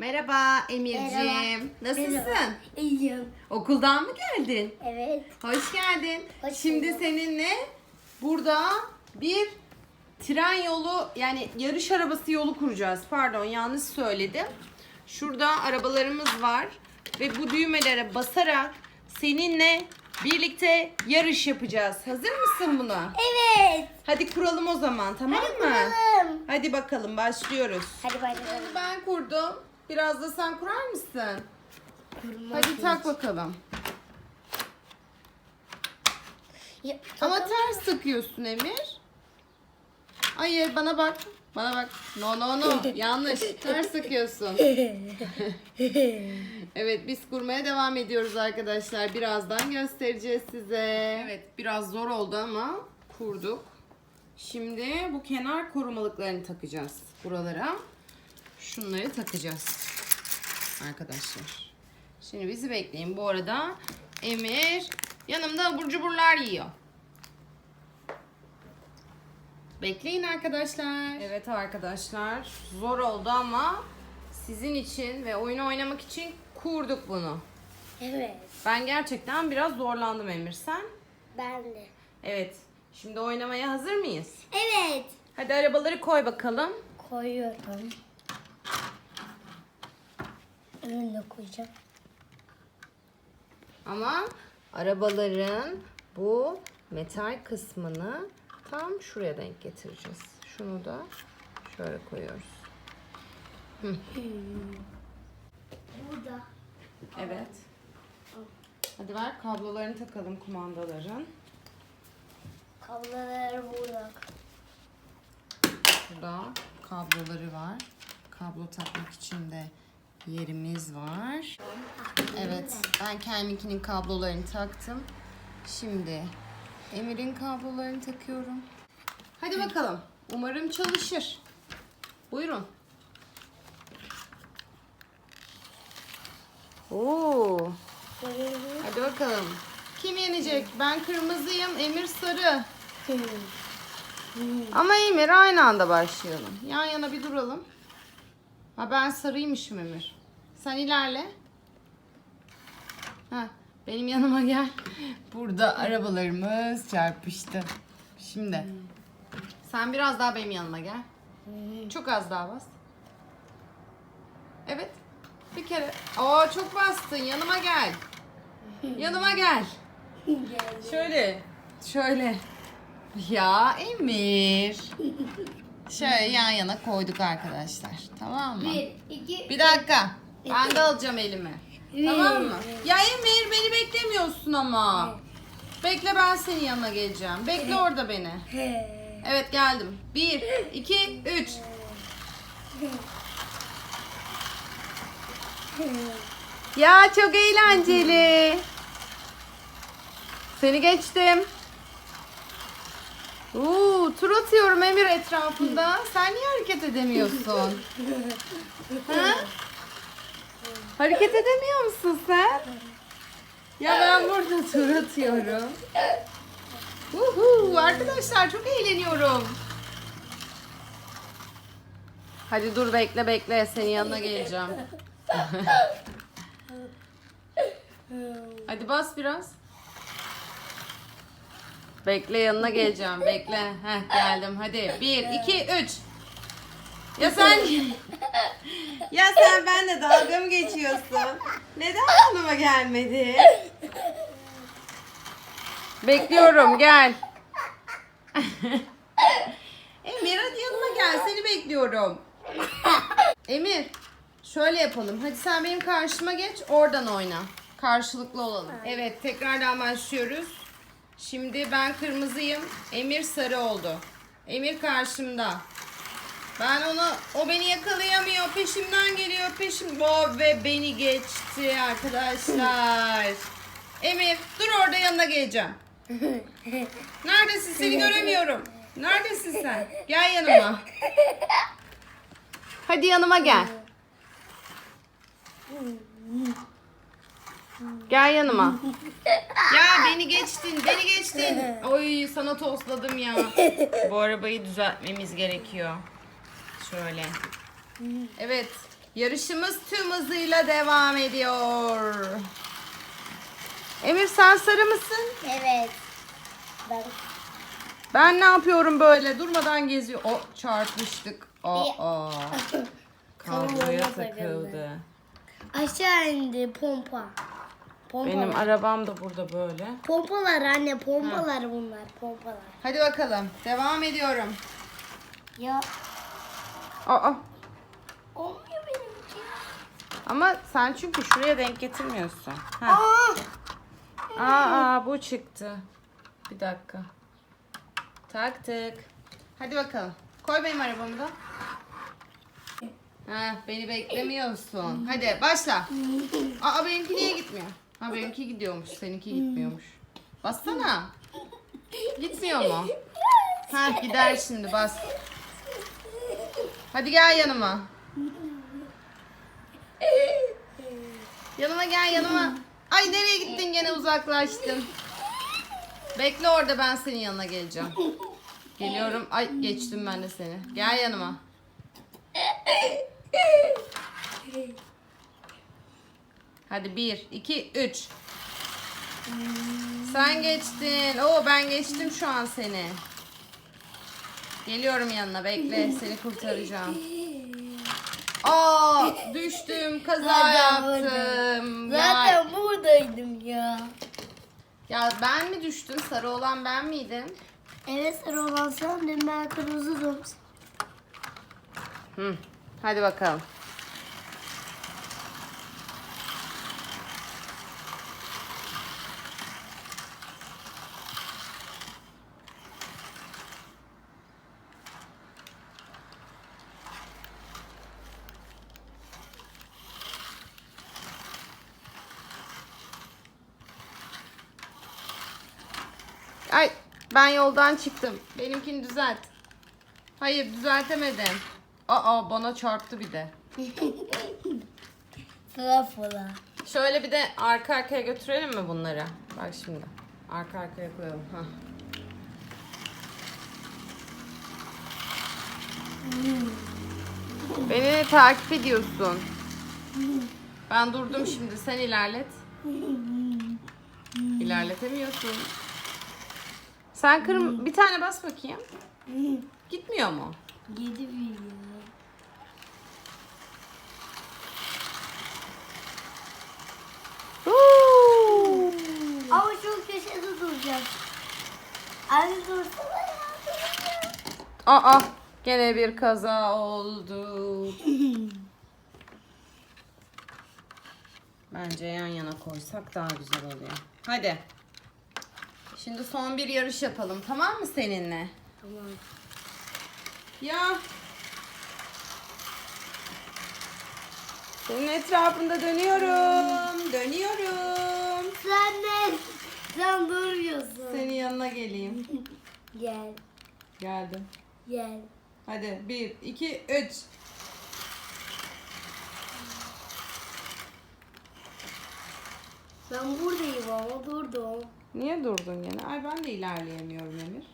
Merhaba Emir'ciğim. Nasılsın? Merhaba. İyiyim. Okuldan mı geldin? Evet. Hoş geldin. Hoş Şimdi seninle burada bir tren yolu yani yarış arabası yolu kuracağız. Pardon yanlış söyledim. Şurada arabalarımız var ve bu düğmelere basarak seninle birlikte yarış yapacağız. Hazır mısın buna? Evet. Hadi kuralım o zaman tamam mı? Kuralım. Hadi bakalım başlıyoruz. Hadi başlayalım. Ben kurdum. Biraz da sen kurar mısın? Hadi tak bakalım. Ya, Ama ters takıyorsun Emir. Hayır bana bak. Bana bak. No no no. Yanlış. Ters takıyorsun. Evet biz kurmaya devam ediyoruz arkadaşlar. Birazdan göstereceğiz size. Evet biraz zor oldu ama kurduk. Şimdi bu kenar korumalıklarını takacağız buralara. Şunları takacağız. Arkadaşlar. Şimdi bizi bekleyin. Bu arada Emir yanımda abur cuburlar yiyor. Bekleyin arkadaşlar. Evet arkadaşlar. Zor oldu ama sizin için ve oyunu oynamak için kurduk bunu. evet. Ben gerçekten biraz zorlandım Emir sen. Ben de. Evet. Şimdi oynamaya hazır mıyız? Evet. Hadi arabaları koy bakalım. Koyuyorum. Önüne koyacağım. Ama arabaların bu metal kısmını tam şuraya denk getireceğiz. Şunu da şöyle koyuyoruz. Burada. Evet. Hadi ver kablolarını takalım kumandaların. Kablolar burada. Burada kabloları var. Kablo takmak için de yerimiz var. Evet, ben kendiminkinin kablolarını taktım. Şimdi Emir'in kablolarını takıyorum. Hadi bakalım. Umarım çalışır. Buyurun. Oo. Hadi bakalım. Kim yenecek? Ben kırmızıyım, Emir sarı. Ama Emir aynı anda başlayalım. Yan yana bir duralım. Ha ben sarıymışım Emir. Sen ilerle. Ha benim yanıma gel. Burada arabalarımız çarpıştı. Şimdi sen biraz daha benim yanıma gel. Çok az daha bas. Evet. Bir kere. Oo çok bastın. Yanıma gel. Yanıma gel. Şöyle. Şöyle. Ya Emir. Şöyle yan yana koyduk arkadaşlar. Tamam mı? Bir, iki, Bir dakika. Ben de alacağım elime. Tamam mı? Ya Emir beni beklemiyorsun ama. Bekle ben senin yanına geleceğim. Bekle orada beni. Evet geldim. Bir, iki, üç. Ya çok eğlenceli. Seni geçtim. Oo, tur atıyorum Emir etrafında. Sen niye hareket edemiyorsun? ha? Hareket edemiyor musun sen? Ya ben burada tur atıyorum. Uhu, arkadaşlar çok eğleniyorum. Hadi dur bekle bekle senin yanına geleceğim. Hadi bas biraz. Bekle yanına geleceğim. Bekle. Heh geldim. Hadi. Bir, iki, üç. Ya sen... ya sen benimle dalga mı geçiyorsun? Neden yanıma gelmedi? Bekliyorum gel. Emir hadi yanıma gel. Seni bekliyorum. Emir şöyle yapalım. Hadi sen benim karşıma geç. Oradan oyna. Karşılıklı olalım. Evet tekrardan başlıyoruz. Şimdi ben kırmızıyım. Emir sarı oldu. Emir karşımda. Ben onu, o beni yakalayamıyor. Peşimden geliyor. Peşim, o ve beni geçti arkadaşlar. Emir dur orada yanına geleceğim. Neredesin? Seni göremiyorum. Neredesin sen? Gel yanıma. Hadi yanıma gel. Gel yanıma. Ya beni geçtin, beni geçtin. Oy sana tosladım ya. Bu arabayı düzeltmemiz gerekiyor. Şöyle. Evet. Yarışımız tüm hızıyla devam ediyor. Emir sen sarı mısın? Evet. Ben Ben ne yapıyorum böyle? Durmadan geziyor. O çarpıştık. Aa. Kabloya takıldı. aşağı indi pompa. Pompalar. Benim arabam da burada böyle. Pompalar anne pompalar bunlar pompalar. Hadi bakalım. Devam ediyorum. Ya Aa. olmuyor benimki. Ama sen çünkü şuraya denk getirmiyorsun. Ha. Aa. Aa, bu çıktı. Bir dakika. Taktık. Hadi bakalım. Koy benim arabamı da. Ha, beni beklemiyorsun. Hadi başla. Aa benimki niye gitmiyor? Ha benimki gidiyormuş, seninki gitmiyormuş. Bassana. Gitmiyor mu? Ha gider şimdi bas. Hadi gel yanıma. Yanıma gel yanıma. Ay nereye gittin gene uzaklaştın. Bekle orada ben senin yanına geleceğim. Geliyorum. Ay geçtim ben de seni. Gel yanıma. Hadi bir, iki, üç. Sen geçtin. Oo ben geçtim şu an seni. Geliyorum yanına bekle seni kurtaracağım. Aa düştüm kaza Zaten yaptım. Ya, Zaten buradaydım ya. ya ben mi düştüm? Sarı olan ben miydim? Evet sarı olan sen ben kırmızıydım. Hı. Hadi bakalım. Ay ben yoldan çıktım. Benimkini düzelt. Hayır düzeltemedim. Aa bana çarptı bir de. Fıla. Şöyle bir de arka arkaya götürelim mi bunları? Bak şimdi. Arka arkaya koyalım. Hah. Beni takip ediyorsun. Ben durdum şimdi. Sen ilerlet. İlerletemiyorsun. Sen kırm bir tane bas bakayım. Gitmiyor mu? Yedi bir ya. Huu. Ama şu köşede duracağız. Anne dursana ya. Aa gene bir kaza oldu. Bence yan yana koysak daha güzel oluyor. Hadi. Şimdi son bir yarış yapalım tamam mı seninle? Tamam. Ya. Senin etrafında dönüyorum. Dönüyorum. Sen ne? Sen durmuyorsun. Senin yanına geleyim. Gel. Geldim. Gel. Hadi bir, iki, üç. Ben buradayım ama durdum. Niye durdun gene? Ay ben de ilerleyemiyorum Emir.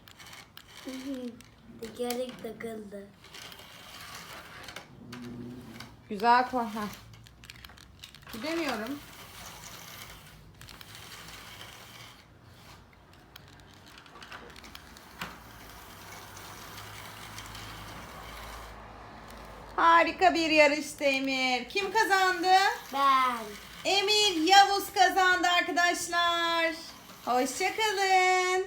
Tekerlek takıldı. Güzel koy. Heh. Gidemiyorum. Harika bir yarıştı Emir. Kim kazandı? Ben. Emir Yavuz kazandı arkadaşlar. Hoşçakalın.